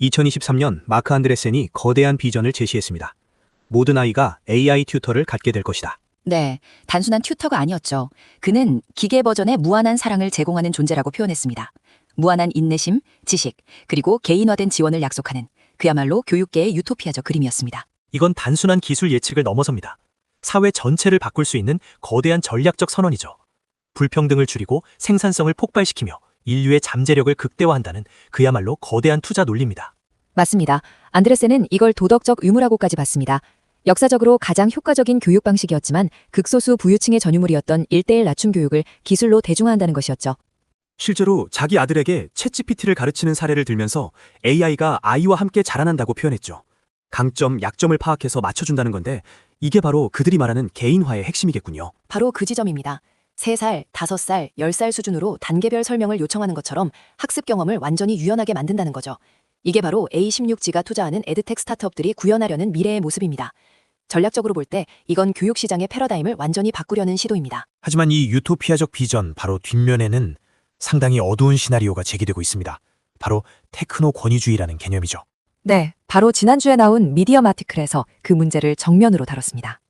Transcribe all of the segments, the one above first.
2023년 마크 안드레센이 거대한 비전을 제시했습니다. 모든 아이가 AI 튜터를 갖게 될 것이다. 네, 단순한 튜터가 아니었죠. 그는 기계 버전의 무한한 사랑을 제공하는 존재라고 표현했습니다. 무한한 인내심, 지식, 그리고 개인화된 지원을 약속하는 그야말로 교육계의 유토피아적 그림이었습니다. 이건 단순한 기술 예측을 넘어섭니다. 사회 전체를 바꿀 수 있는 거대한 전략적 선언이죠. 불평등을 줄이고 생산성을 폭발시키며 인류의 잠재력을 극대화한다는 그야말로 거대한 투자 논리입니다. 맞습니다. 안드레센은 이걸 도덕적 의무라고까지 봤습니다. 역사적으로 가장 효과적인 교육 방식이었지만 극소수 부유층의 전유물이었던 일대일 낮춤 교육을 기술로 대중화한다는 것이었죠. 실제로 자기 아들에게 챗GPT를 가르치는 사례를 들면서 AI가 아이와 함께 자라난다고 표현했죠. 강점, 약점을 파악해서 맞춰준다는 건데 이게 바로 그들이 말하는 개인화의 핵심이겠군요. 바로 그 지점입니다. 3살, 5살, 10살 수준으로 단계별 설명을 요청하는 것처럼 학습 경험을 완전히 유연하게 만든다는 거죠. 이게 바로 A16G가 투자하는 에드텍 스타트업들이 구현하려는 미래의 모습입니다. 전략적으로 볼 때 이건 교육 시장의 패러다임을 완전히 바꾸려는 시도입니다. 하지만 이 유토피아적 비전 바로 뒷면에는 상당히 어두운 시나리오가 제기되고 있습니다. 바로 테크노 권위주의라는 개념이죠. 네, 바로 지난주에 나온 미디엄 아티클에서 그 문제를 정면으로 다뤘습니다.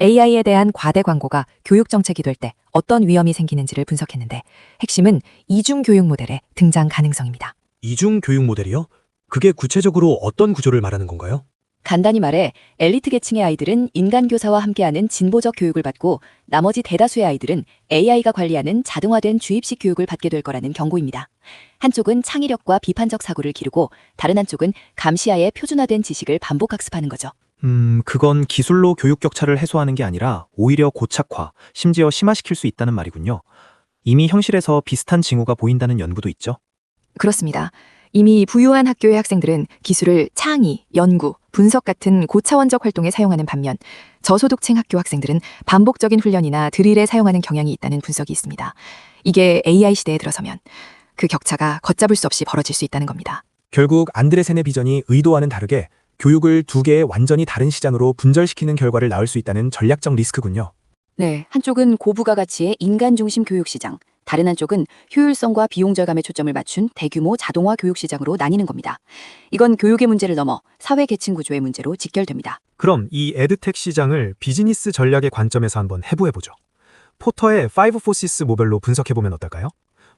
AI에 대한 과대 광고가 교육 정책이 될 때 어떤 위험이 생기는지를 분석했는데 핵심은 이중 교육 모델의 등장 가능성입니다. 이중 교육 모델이요? 그게 구체적으로 어떤 구조를 말하는 건가요? 간단히 말해 엘리트 계층의 아이들은 인간 교사와 함께하는 진보적 교육을 받고 나머지 대다수의 아이들은 AI가 관리하는 자동화된 주입식 교육을 받게 될 거라는 경고입니다. 한쪽은 창의력과 비판적 사고를 기르고 다른 한쪽은 감시하에 표준화된 지식을 반복 학습하는 거죠. 음, 그건 기술로 교육 격차를 해소하는 게 아니라 오히려 고착화, 심지어 심화시킬 수 있다는 말이군요. 이미 현실에서 비슷한 징후가 보인다는 연구도 있죠. 그렇습니다. 이미 부유한 학교의 학생들은 기술을 창의, 연구, 분석 같은 고차원적 활동에 사용하는 반면 저소득층 학교 학생들은 반복적인 훈련이나 드릴에 사용하는 경향이 있다는 분석이 있습니다. 이게 AI 시대에 들어서면 그 격차가 걷잡을 수 없이 벌어질 수 있다는 겁니다. 결국 안드레센의 비전이 의도와는 다르게 교육을 두 개의 완전히 다른 시장으로 분절시키는 결과를 낳을 수 있다는 전략적 리스크군요. 네, 한쪽은 고부가 가치의 인간 중심 교육 시장, 다른 한쪽은 효율성과 비용 절감에 초점을 맞춘 대규모 자동화 교육 시장으로 나뉘는 겁니다. 이건 교육의 문제를 넘어 사회 계층 구조의 문제로 직결됩니다. 그럼 이 에드텍 시장을 비즈니스 전략의 관점에서 한번 해부해보죠. 포터의 5 포시스 모델로 분석해보면 어떨까요?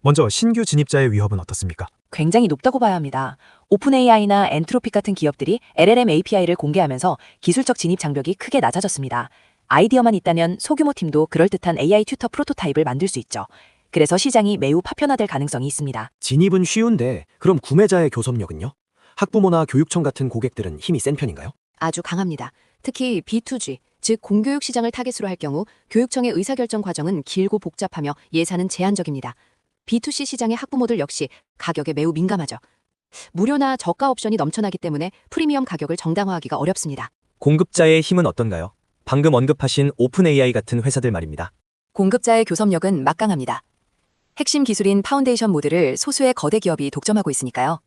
먼저 신규 진입자의 위협은 어떻습니까? 굉장히 높다고 봐야 합니다. 오픈 AI나 엔트로픽 같은 기업들이 LLM API를 공개하면서 기술적 진입 장벽이 크게 낮아졌습니다. 아이디어만 있다면 소규모 팀도 그럴듯한 AI 튜터 프로토타입을 만들 수 있죠. 그래서 시장이 매우 파편화될 가능성이 있습니다. 진입은 쉬운데 그럼 구매자의 교섭력은요? 학부모나 교육청 같은 고객들은 힘이 센 편인가요? 아주 강합니다. 특히 B2G, 즉 공교육 시장을 타겟으로 할 경우 교육청의 의사결정 과정은 길고 복잡하며 예산은 제한적입니다. B2C 시장의 학부모들 역시 가격에 매우 민감하죠. 무료나 저가 옵션이 넘쳐나기 때문에 프리미엄 가격을 정당화하기가 어렵습니다. 공급자의 힘은 어떤가요? 방금 언급하신 오픈 AI 같은 회사들 말입니다. 공급자의 교섭력은 막강합니다. 핵심 기술인 파운데이션 모드를 소수의 거대 기업이 독점하고 있으니까요.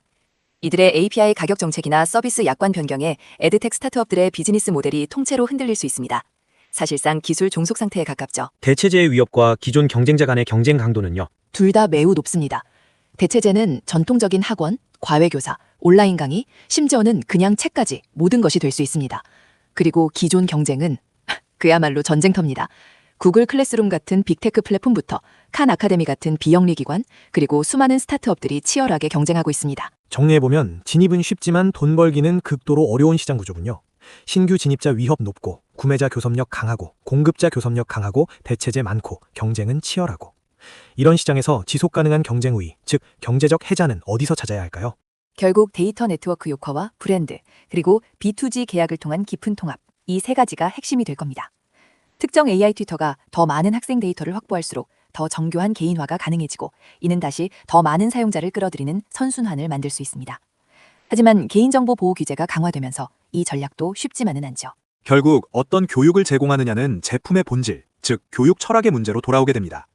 이들의 API 가격 정책이나 서비스 약관 변경에 에드텍 스타트업들의 비즈니스 모델이 통째로 흔들릴 수 있습니다. 사실상 기술 종속 상태에 가깝죠. 대체제의 위협과 기존 경쟁자 간의 경쟁 강도는요? 둘 다 매우 높습니다. 대체제는 전통적인 학원, 과외교사, 온라인 강의, 심지어는 그냥 책까지 모든 것이 될 수 있습니다. 그리고 기존 경쟁은 그야말로 전쟁터입니다. 구글 클래스룸 같은 빅테크 플랫폼부터 칸 아카데미 같은 비영리 기관, 그리고 수많은 스타트업들이 치열하게 경쟁하고 있습니다. 정리해보면 진입은 쉽지만 돈 벌기는 극도로 어려운 시장 구조군요. 신규 진입자 위협 높고 구매자 교섭력 강하고 공급자 교섭력 강하고 대체제 많고 경쟁은 치열하고 이런 시장에서 지속 가능한 경쟁 우위, 즉 경제적 해자는 어디서 찾아야 할까요? 결국 데이터 네트워크 효과와 브랜드, 그리고 B2G 계약을 통한 깊은 통합, 이 세 가지가 핵심이 될 겁니다. 특정 AI 튜터가 더 많은 학생 데이터를 확보할수록 더 정교한 개인화가 가능해지고 이는 다시 더 많은 사용자를 끌어들이는 선순환을 만들 수 있습니다. 하지만 개인정보 보호 규제가 강화되면서 이 전략도 쉽지만은 않죠. 결국 어떤 교육을 제공하느냐는 제품의 본질, 즉 교육 철학의 문제로 돌아오게 됩니다.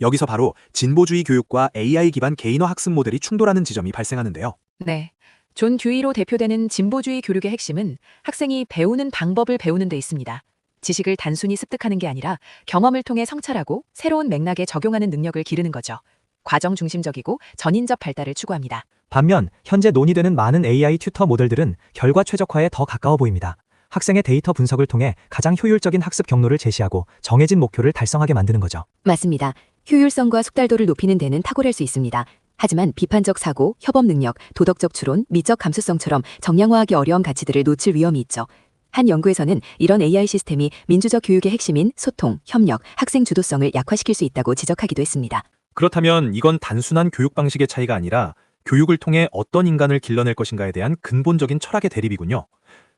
여기서 바로 진보주의 교육과 AI 기반 개인화 학습 모델이 충돌하는 지점이 발생하는데요. 네. 존 듀이로 대표되는 진보주의 교육의 핵심은 학생이 배우는 방법을 배우는 데 있습니다. 지식을 단순히 습득하는 게 아니라 경험을 통해 성찰하고 새로운 맥락에 적용하는 능력을 기르는 거죠. 과정 중심적이고 전인접 발달을 추구합니다. 반면 현재 논의되는 많은 AI 튜터 모델들은 결과 최적화에 더 가까워 보입니다. 학생의 데이터 분석을 통해 가장 효율적인 학습 경로를 제시하고 정해진 목표를 달성하게 만드는 거죠. 맞습니다. 효율성과 숙달도를 높이는 데는 탁월할 수 있습니다. 하지만 비판적 사고, 협업 능력, 도덕적 추론, 미적 감수성처럼 정량화하기 어려운 가치들을 놓칠 위험이 있죠. 한 연구에서는 이런 AI 시스템이 민주적 교육의 핵심인 소통, 협력, 학생 주도성을 약화시킬 수 있다고 지적하기도 했습니다. 그렇다면 이건 단순한 교육 방식의 차이가 아니라 교육을 통해 어떤 인간을 길러낼 것인가에 대한 근본적인 철학의 대립이군요.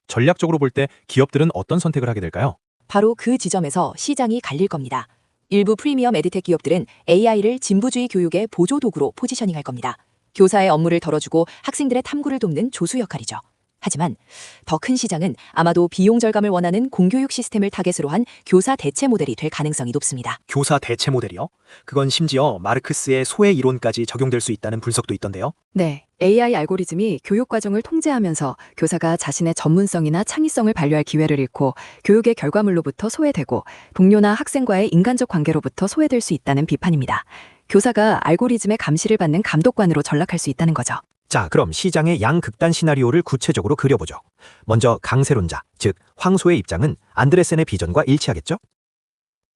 전략적으로 볼 때 기업들은 어떤 선택을 하게 될까요? 바로 그 지점에서 시장이 갈릴 겁니다. 일부 프리미엄 에드텍 기업들은 AI를 진보주의 교육의 보조 도구로 포지셔닝할 겁니다. 교사의 업무를 덜어주고 학생들의 탐구를 돕는 조수 역할이죠. 하지만 더 큰 시장은 아마도 비용 절감을 원하는 공교육 시스템을 타겟으로 한 교사 대체 모델이 될 가능성이 높습니다. 교사 대체 모델이요? 그건 심지어 마르크스의 소외 이론까지 적용될 수 있다는 분석도 있던데요. 네, AI 알고리즘이 교육 과정을 통제하면서 교사가 자신의 전문성이나 창의성을 발휘할 기회를 잃고 교육의 결과물로부터 소외되고 동료나 학생과의 인간적 관계로부터 소외될 수 있다는 비판입니다. 교사가 알고리즘의 감시를 받는 감독관으로 전락할 수 있다는 거죠. 자, 그럼 시장의 양극단 시나리오를 구체적으로 그려보죠. 먼저 강세론자, 즉 황소의 입장은 안드레센의 비전과 일치하겠죠?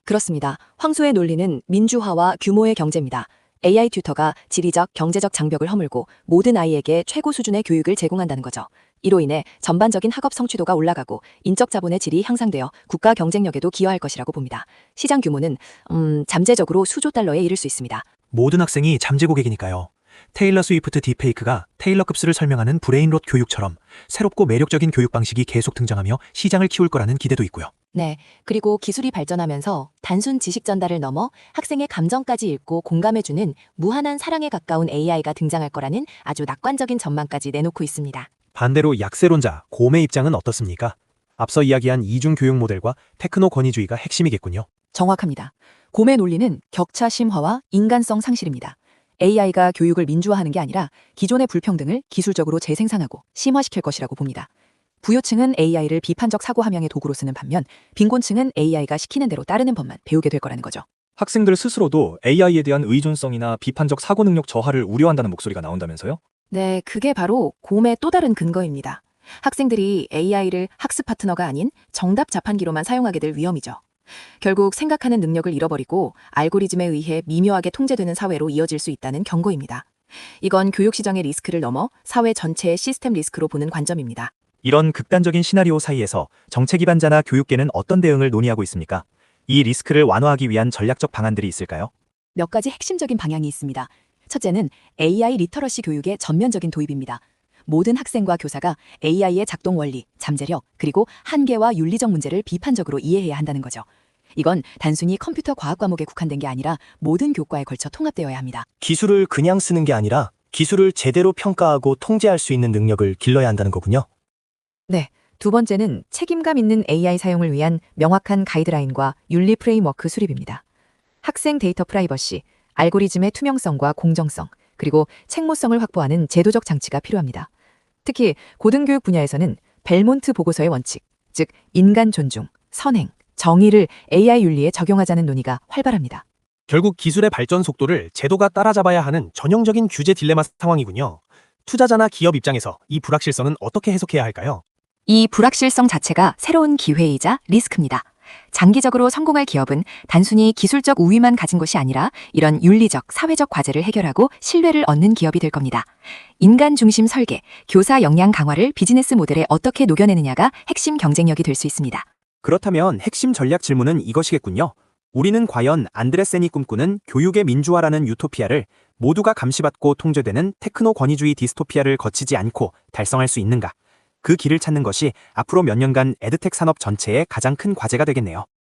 그렇습니다. 황소의 논리는 민주화와 규모의 경제입니다. AI 튜터가 지리적, 경제적 장벽을 허물고 모든 아이에게 최고 수준의 교육을 제공한다는 거죠. 이로 인해 전반적인 학업 성취도가 올라가고 인적 자본의 질이 향상되어 국가 경쟁력에도 기여할 것이라고 봅니다. 시장 규모는 음, 잠재적으로 수조 달러에 이를 수 있습니다. 모든 학생이 잠재 고객이니까요. 테일러 스위프트 딥페이크가 테일러 급수를 설명하는 브레인롯 교육처럼 새롭고 매력적인 교육 방식이 계속 등장하며 시장을 키울 거라는 기대도 있고요. 네. 그리고 기술이 발전하면서 단순 지식 전달을 넘어 학생의 감정까지 읽고 공감해주는 무한한 사랑에 가까운 AI가 등장할 거라는 아주 낙관적인 전망까지 내놓고 있습니다. 반대로 약세론자, 곰의 입장은 어떻습니까? 앞서 이야기한 이중 교육 모델과 테크노 권위주의가 핵심이겠군요. 정확합니다. 곰의 논리는 격차 심화와 인간성 상실입니다. AI가 교육을 민주화하는 게 아니라 기존의 불평등을 기술적으로 재생산하고 심화시킬 것이라고 봅니다. 부요층은 AI를 비판적 사고 함양의 도구로 쓰는 반면 빈곤층은 AI가 시키는 대로 따르는 법만 배우게 될 거라는 거죠. 학생들 스스로도 AI에 대한 의존성이나 비판적 사고 능력 저하를 우려한다는 목소리가 나온다면서요? 네, 그게 바로 곰의 또 다른 근거입니다. 학생들이 AI를 학습 파트너가 아닌 정답 자판기로만 사용하게 될 위험이죠. 결국 생각하는 능력을 잃어버리고 알고리즘에 의해 미묘하게 통제되는 사회로 이어질 수 있다는 경고입니다. 이건 교육 시장의 리스크를 넘어 사회 전체의 시스템 리스크로 보는 관점입니다. 이런 극단적인 시나리오 사이에서 정책 기반자나 교육계는 어떤 대응을 논의하고 있습니까? 이 리스크를 완화하기 위한 전략적 방안들이 있을까요? 몇 가지 핵심적인 방향이 있습니다. 첫째는 AI 리터러시 교육의 전면적인 도입입니다. 모든 학생과 교사가 AI의 작동 원리, 잠재력, 그리고 한계와 윤리적 문제를 비판적으로 이해해야 한다는 거죠. 이건 단순히 컴퓨터 과학 과목에 국한된 게 아니라 모든 교과에 걸쳐 통합되어야 합니다. 기술을 그냥 쓰는 게 아니라 기술을 제대로 평가하고 통제할 수 있는 능력을 길러야 한다는 거군요. 두 번째는 책임감 있는 AI 사용을 위한 명확한 가이드라인과 윤리 프레임워크 수립입니다. 학생 데이터 프라이버시, 알고리즘의 투명성과 공정성, 그리고 책무성을 확보하는 제도적 장치가 필요합니다. 특히 고등교육 분야에서는 벨몬트 보고서의 원칙, 즉 인간 존중, 선행, 정의를 AI 윤리에 적용하자는 논의가 활발합니다. 결국 기술의 발전 속도를 제도가 따라잡아야 하는 전형적인 규제 딜레마 상황이군요. 투자자나 기업 입장에서 이 불확실성은 어떻게 해석해야 할까요? 이 불확실성 자체가 새로운 기회이자 리스크입니다. 장기적으로 성공할 기업은 단순히 기술적 우위만 가진 것이 아니라 이런 윤리적, 사회적 과제를 해결하고 신뢰를 얻는 기업이 될 겁니다. 인간 중심 설계, 교사 역량 강화를 비즈니스 모델에 어떻게 녹여내느냐가 핵심 경쟁력이 될 수 있습니다. 그렇다면 핵심 전략 질문은 이것이겠군요. 우리는 과연 안드레센이 꿈꾸는 교육의 민주화라는 유토피아를 모두가 감시받고 통제되는 테크노 권위주의 디스토피아를 거치지 않고 달성할 수 있는가? 그 길을 찾는 것이 앞으로 몇 년간 에드텍 산업 전체의 가장 큰 과제가 되겠네요.